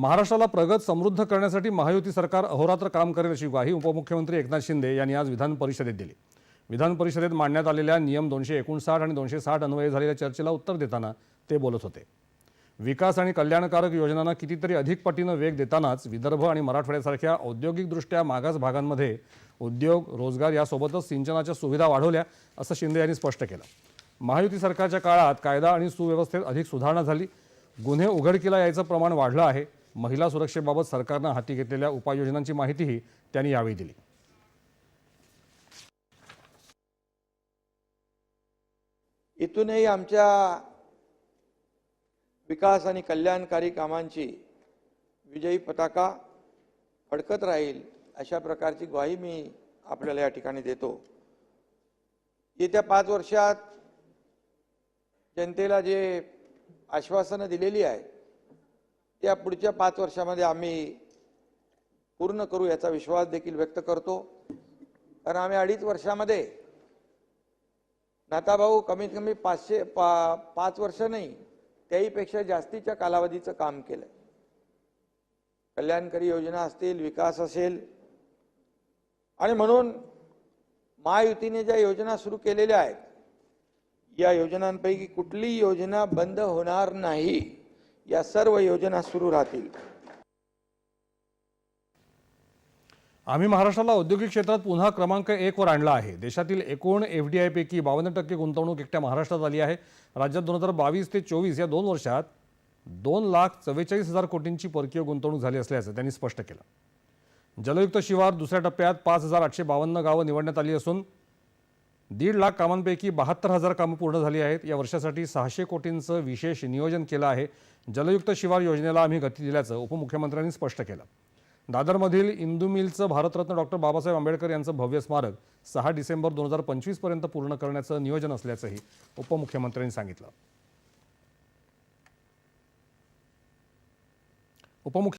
महाराष्ट्राला प्रगत समृद्ध करण्यासाठी महायुती सरकार अहोरात्र काम करेल अशी ग्वाही उपमुख्यमंत्री एकनाथ शिंदे यांनी आज विधान परिषदेत दिली. विधान परिषदेत मांडण्यात आलेल्या नियम दोनशे एकोणसाठ आणि दोनशे साठ अन्वये झालेल्या चर्चेला उत्तर देताना ते बोलत होते. विकास आणि कल्याणकारक योजनांना कितीतरी अधिक पटीनं वेग देतानाच विदर्भ आणि मराठवाड्यासारख्या औद्योगिकदृष्ट्या मागास भागांमध्ये उद्योग रोजगार यासोबतच सिंचनाच्या सुविधा वाढवल्या असं शिंदे यांनी स्पष्ट केलं. महायुती सरकारच्या काळात कायदा आणि सुव्यवस्थेत अधिक सुधारणा झाली. गुन्हे उघडकीला यायचं प्रमाण वाढलं आहे. महिला सुरक्षेबाबत सरकारनं हाती घेतलेल्या उपाययोजनांची माहितीही त्यांनी यावेळी दिली. इथूनही आमच्या विकास आणि कल्याणकारी कामांची विजयी पताका फडकत राहील अशा प्रकारची ग्वाही मी आपल्याला या ठिकाणी देतो. येत्या पाच वर्षात जनतेला जे आश्वासनं दिलेली आहे त्या पुढच्या पाच वर्षामध्ये आम्ही पूर्ण करू याचा विश्वास देखील व्यक्त करतो. कारण आम्ही अडीच वर्षामध्ये नाताभाऊ कमीत कमी पाचशे पा पाच वर्ष नाही त्याहीपेक्षा जास्तीच्या कालावधीचं काम केलं कल्याणकारी योजना असतील विकास असेल आणि म्हणून महायुतीने ज्या योजना सुरू केलेल्या आहेत या योजनांपैकी कुठलीही योजना बंद होणार नाही. या सर्व योजना सुरू राहतील. आम्ही महाराष्ट्राला औद्योगिक क्षेत्रात पुन्हा क्रमांक एक वर आणला आहे. देशातील एकूण एफ डी आय पैकी बावन्न टक्के गुंतवणूक एकट्या महाराष्ट्रात आली आहे. राज्यात दोन हजार बावीस ते चोवीस या दोन वर्षात दोन लाख चव्वेचाळीस हजार कोटींची परकीय गुंतवणूक झाली असल्याचं त्यांनी स्पष्ट केलं. जलयुक्त शिवार दुसऱ्या टप्प्यात पाच हजार आठशे बावन्न गावं निवडण्यात आली असून दीड लाख कामांपैकी बहात्तर हजार कामं पूर्ण झाली आहेत. या वर्षासाठी सहाशे कोटींचं विशेष नियोजन केलं आहे. जलयुक्त शिवार योजनेला आम्ही गती दिल्याचं उपमुख्यमंत्र्यांनी स्पष्ट केलं. दादरमधील इंदू मिलचं भारतरत्न डॉक्टर बाबासाहेब आंबेडकर यांचं भव्य स्मारक सहा डिसेंबर दोन हजार पंचवीसपर्यंत पूर्ण करण्याचं नियोजन असल्याचंही उपमुख्यमंत्र्यांनी सांगितलं. उपमुख्य